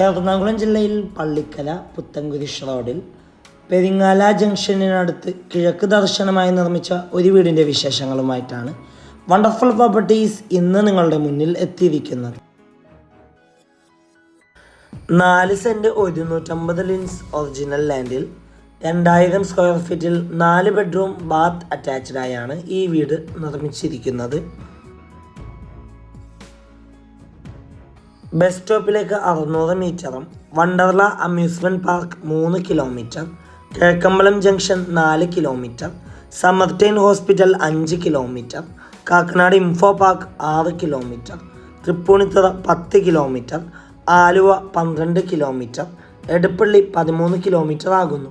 എറണാകുളം ജില്ലയിൽ പള്ളിക്കല പുത്തൻകുരിശ് റോഡിൽ പെരിങ്ങാല ജംഗ്ഷനടുത്ത് കിഴക്ക് ദർശനമായി നിർമ്മിച്ച ഒരു വീടിന്റെ വിശേഷങ്ങളുമായിട്ടാണ് വണ്ടർഫുൾ പ്രോപ്പർട്ടീസ് ഇന്ന് നിങ്ങളുടെ മുന്നിൽ എത്തിയിരിക്കുന്നത്. നാല് സെന്റ് ഒരുന്നൂറ്റമ്പത് ലിൻസ് ഒറിജിനൽ ലാൻഡിൽ രണ്ടായിരം സ്ക്വയർ ഫീറ്റിൽ നാല് ബെഡ്റൂം ബാത്ത് അറ്റാച്ച്ഡായാണ് ഈ വീട് നിർമ്മിച്ചിരിക്കുന്നത്. ബസ് സ്റ്റോപ്പിലേക്ക് അറുന്നൂറ് മീറ്ററും വണ്ടർല അമ്യൂസ്മെന്റ് പാർക്ക് മൂന്ന് കിലോമീറ്റർ കിഴക്കമ്പലം ജംഗ്ഷൻ നാല് കിലോമീറ്റർ സമർട്ടൈൻ ഹോസ്പിറ്റൽ അഞ്ച് കിലോമീറ്റർ കാക്കനാട് ഇൻഫോ പാർക്ക് ആറ് കിലോമീറ്റർ തൃപ്പൂണിത്തുറ പത്ത് കിലോമീറ്റർ ആലുവ പന്ത്രണ്ട് കിലോമീറ്റർ എടപ്പള്ളി പതിമൂന്ന് കിലോമീറ്റർ ആകുന്നു.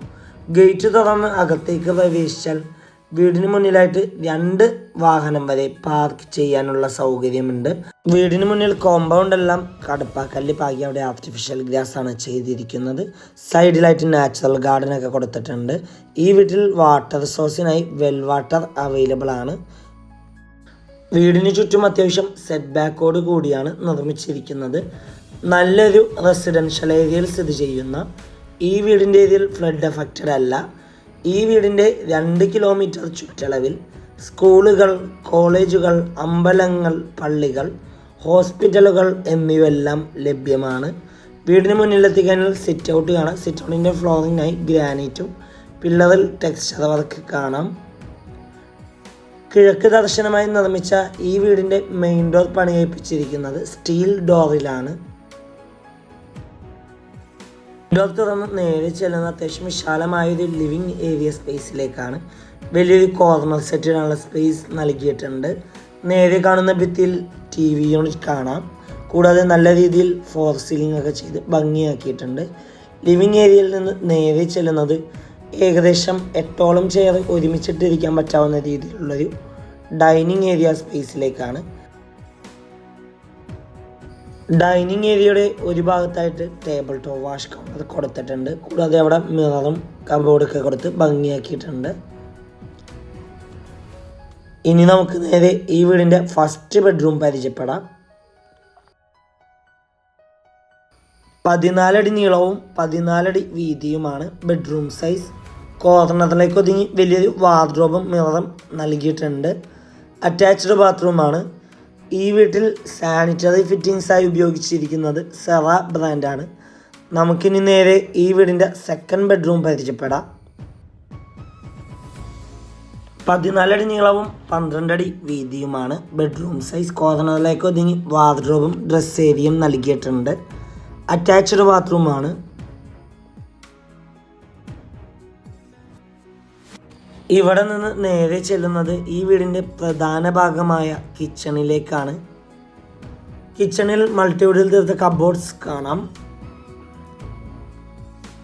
ഗേറ്റ് തുറന്ന് അകത്തേക്ക് പ്രവേശിച്ചാൽ വീടിന് മുന്നിലായിട്ട് രണ്ട് വാഹനം വരെ പാർക്ക് ചെയ്യാനുള്ള സൗകര്യമുണ്ട്. വീടിന് മുന്നിൽ കോമ്പൗണ്ട് എല്ലാം കടപ്പാക്കല്ല് പാകി അവിടെ ആർട്ടിഫിഷ്യൽ ഗ്രാസ് ആണ് ചെയ്തിരിക്കുന്നത്. സൈഡിലായിട്ട് നാച്ചുറൽ ഗാർഡൻ ഒക്കെ കൊടുത്തിട്ടുണ്ട്. ഈ വീട്ടിൽ വാട്ടർ സോഴ്സിനായി വെൽ വാട്ടർ അവൈലബിൾ ആണ്. വീടിന് ചുറ്റും അത്യാവശ്യം സെറ്റ് ബാക്കോട് കൂടിയാണ് നിർമ്മിച്ചിരിക്കുന്നത്. നല്ലൊരു റെസിഡൻഷ്യൽ ഏരിയയിൽ സ്ഥിതി ചെയ്യുന്ന ഈ വീടിന്റെ ഏരിയയിൽ ഫ്ലഡ് എഫക്റ്റഡ് അല്ല. ഈ വീടിന്റെ രണ്ട് കിലോമീറ്റർ ചുറ്റളവിൽ സ്കൂളുകൾ കോളേജുകൾ അമ്പലങ്ങൾ പള്ളികൾ ഹോസ്പിറ്റലുകൾ എന്നിവയെല്ലാം ലഭ്യമാണ്. വീടിന് മുന്നിലെത്തിക്കാനുള്ള സിറ്റ് ഔട്ട് കാണാം. സിറ്റ് ഔട്ടിന്റെ ഫ്ലോറിങ്ങിനായി ഗ്രാനൈറ്റും പില്ലറിൽ ടെക്സ്ചർ വർക്ക് കാണാം. കിഴക്ക് ദർശനമായി നിർമ്മിച്ച ഈ വീടിന്റെ മെയിൻ ഡോർ പണികഴിപ്പിച്ചിരിക്കുന്നത് സ്റ്റീൽ ഡോറിലാണ് ഡോർ തുറന്ന് നേരെ ചെല്ലുന്ന അത്യാവശ്യം വിശാലമായൊരു ലിവിങ് ഏരിയ സ്പേസിലേക്കാണ്. വലിയൊരു കോർണർ സെറ്റിനുള്ള സ്പേസ് നൽകിയിട്ടുണ്ട്. നേരെ കാണുന്ന ഭിത്തിയിൽ ടി വി യൂണിറ്റ് കാണാം. കൂടാതെ നല്ല രീതിയിൽ ഫോർ സീലിംഗ് ഒക്കെ ചെയ്ത് ഭംഗിയാക്കിയിട്ടുണ്ട്. ലിവിങ് ഏരിയയിൽ നിന്ന് നേരെ ചെല്ലുന്നത് ഏകദേശം എട്ടോളം ചെയർ ഒരുമിച്ചിട്ടിരിക്കാൻ പറ്റാവുന്ന രീതിയിലുള്ളൊരു ഡൈനിങ് ഏരിയ സ്പേസിലേക്കാണ്. ഡൈനിങ് ഏരിയയുടെ ഒരു ഭാഗത്തായിട്ട് ടേബിൾ ടോപ്പ് വാഷ് കൗണ്ടർ കൊടുത്തിട്ടുണ്ട്. കൂടാതെ അവിടെ മിററും കബോർഡൊക്കെ കൊടുത്ത് ഭംഗിയാക്കിയിട്ടുണ്ട്. ഇനി നമുക്ക് നേരെ ഈ വീടിന്റെ ഫസ്റ്റ് ബെഡ്റൂം പരിചയപ്പെടാം. പതിനാലടി നീളവും പതിനാലടി വീതിയുമാണ് ബെഡ്റൂം സൈസ് കോർണറിലേക്ക് ഒതുങ്ങി വലിയൊരു വാർഡ്രോബും മിററും നൽകിയിട്ടുണ്ട്. അറ്റാച്ച്ഡ് ബാത്റൂമാണ് ഈ വീട്ടിൽ സാനിറ്ററി ഫിറ്റിങ്സായി ഉപയോഗിച്ചിരിക്കുന്നത് സെറ ബ്രാൻഡാണ് നമുക്കിനി നേരെ ഈ വീടിന്റെ സെക്കൻഡ് ബെഡ്റൂം പരിചയപ്പെടാം. പതിനാലടി നീളവും പന്ത്രണ്ടടി വീതിയുമാണ്. ബെഡ്റൂം സൈസ് കോർണറിലേക്ക് ഒതുങ്ങി വാർഡ്രോബും ഡ്രസ് ഏരിയയും നൽകിയിട്ടുണ്ട്. അറ്റാച്ച്ഡ് ബാത്റൂമാണ് ഇവിടെ നിന്ന് നേരെ ചെല്ലുന്നത് ഈ വീടിന്റെ പ്രധാന ഭാഗമായ കിച്ചണിലേക്കാണ് കിച്ചണിൽ മൾട്ടിവുഡിൽ തീർത്ത കബോർഡ്സ് കാണാം.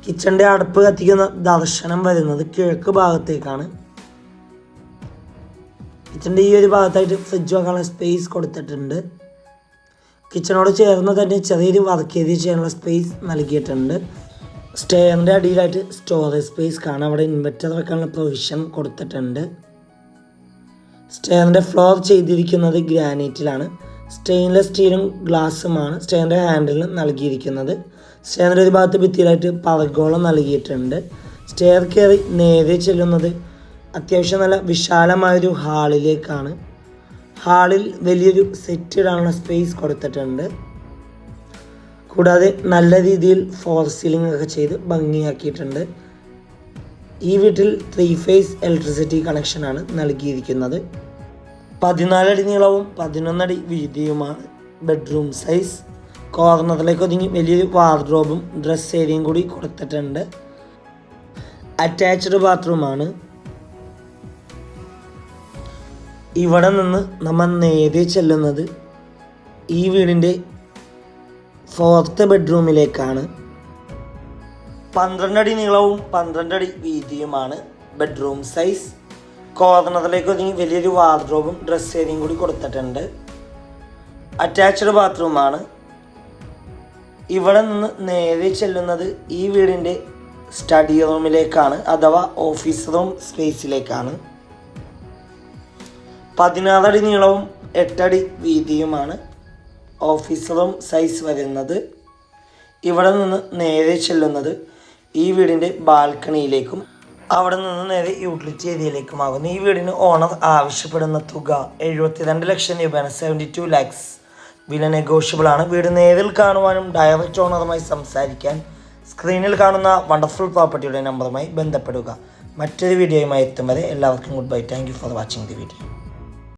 കിച്ചണിന്റെ അടുപ്പ് കത്തിക്കുന്ന ദർശനം വരുന്നത് കിഴക്ക് ഭാഗത്തേക്കാണ്. കിച്ചണിന്റെ ഈ ഒരു ഭാഗത്തായിട്ട് ഫ്രിഡ്ജ് വെക്കാനുള്ള സ്പേസ് കൊടുത്തിട്ടുണ്ട്. കിച്ചണോട് ചേർന്ന് തന്നെ ചെറിയൊരു വർക്ക് ചെയ്യാനുള്ള സ്പേസ് നൽകിയിട്ടുണ്ട്. സ്റ്റെയറിന്റെ അടിയിലായിട്ട് സ്റ്റോറേജ് സ്പേസ് കാണാം. അവിടെ ഇൻവെർട്ടർ വെക്കാനുള്ള പ്രൊവിഷൻ കൊടുത്തിട്ടുണ്ട്. സ്റ്റെയറിന്റെ ഫ്ലോർ ചെയ്തിരിക്കുന്നത് ഗ്രാനൈറ്റിലാണ് സ്റ്റെയിൻലെസ് സ്റ്റീലും ഗ്ലാസ്സുമാണ് സ്റ്റെയറിന്റെ ഹാൻഡിലും നൽകിയിരിക്കുന്നത്. സ്റ്റെയറിന്റെ ഒരു ഭാഗത്ത് ഭിത്തിയിലായിട്ട് പറഗോളം നൽകിയിട്ടുണ്ട്. സ്റ്റെയർ കയറി നേരെ ചെല്ലുന്നത് അത്യാവശ്യം നല്ല വിശാലമായൊരു ഹാളിലേക്കാണ് ഹാളിൽ വലിയൊരു സെറ്റ് സ്പേസ് കൊടുത്തിട്ടുണ്ട്. കൂടാതെ നല്ല രീതിയിൽ ഫോർ സീലിംഗ് ഒക്കെ ചെയ്ത് ഭംഗിയാക്കിയിട്ടുണ്ട്. ഈ വീട്ടിൽ ത്രീ ഫേസ് ഇലക്ട്രിസിറ്റി കണക്ഷനാണ് നൽകിയിരിക്കുന്നത്. പതിനാലടി നീളവും പതിനൊന്നടി വീതിയുമാണ്. ബെഡ്റൂം സൈസ് കോർണറിലേക്ക് ഒതുങ്ങി വലിയൊരു വാർഡ്രോബും ഡ്രസ് ഏരിയയും കൂടി കൊടുത്തിട്ടുണ്ട്. അറ്റാച്ച്ഡ് ബാത്റൂമാണ് ഇവിടെ നിന്ന് നമ്മൾ നേരെ ചെല്ലുന്നത് ഈ വീടിന്റെ ഫോർത്ത് ബെഡ്റൂമിലേക്കാണ്. പന്ത്രണ്ടടി നീളവും പന്ത്രണ്ടടി വീതിയുമാണ് ബെഡ്റൂം സൈസ്. കോർണറിലേക്ക് ഒതുങ്ങി വലിയൊരു വാർഡ്രോബും ഡ്രസ് ഏരിയയും കൂടി കൊടുത്തിട്ടുണ്ട്. അറ്റാച്ച്ഡ് ബാത്റൂമാണ്. ഇവിടെ നിന്ന് നേരെ ചെല്ലുന്നത് ഈ വീടിന്റെ സ്റ്റഡി റൂമിലേക്കാണ് അഥവാ ഓഫീസ് റൂം സ്പേസിലേക്കാണ്. പതിനാറടി നീളവും എട്ടടി വീതിയുമാണ് ഓഫീസ് റൂം സൈസ് വരുന്നത്. ഇവിടെ നിന്ന് നേരെ ചെല്ലുന്നത് ഈ വീടിന്റെ ബാൽക്കണിയിലേക്കും അവിടെ നിന്ന് നേരെ യൂട്ടിലിറ്റി ഏരിയയിലേക്കുമാകുന്നു ഈ വീടിന് ഓണർ ആവശ്യപ്പെടുന്ന തുക എഴുപത്തിരണ്ട് ലക്ഷം രൂപയാണ്. സെവന്റി ടു ലാക്സ് വില നെഗോഷ്യബിൾ ആണ്. വീട് നേരിൽ കാണുവാനും ഡയറക്റ്റ് ഓണറുമായി സംസാരിക്കാൻ സ്ക്രീനിൽ കാണുന്ന വണ്ടർഫുൾ പ്രോപ്പർട്ടിയുടെ നമ്പറുമായി ബന്ധപ്പെടുക. മറ്റൊരു വീഡിയോയുമായി എത്തും വരെ എല്ലാവർക്കും good bye thank for watching the video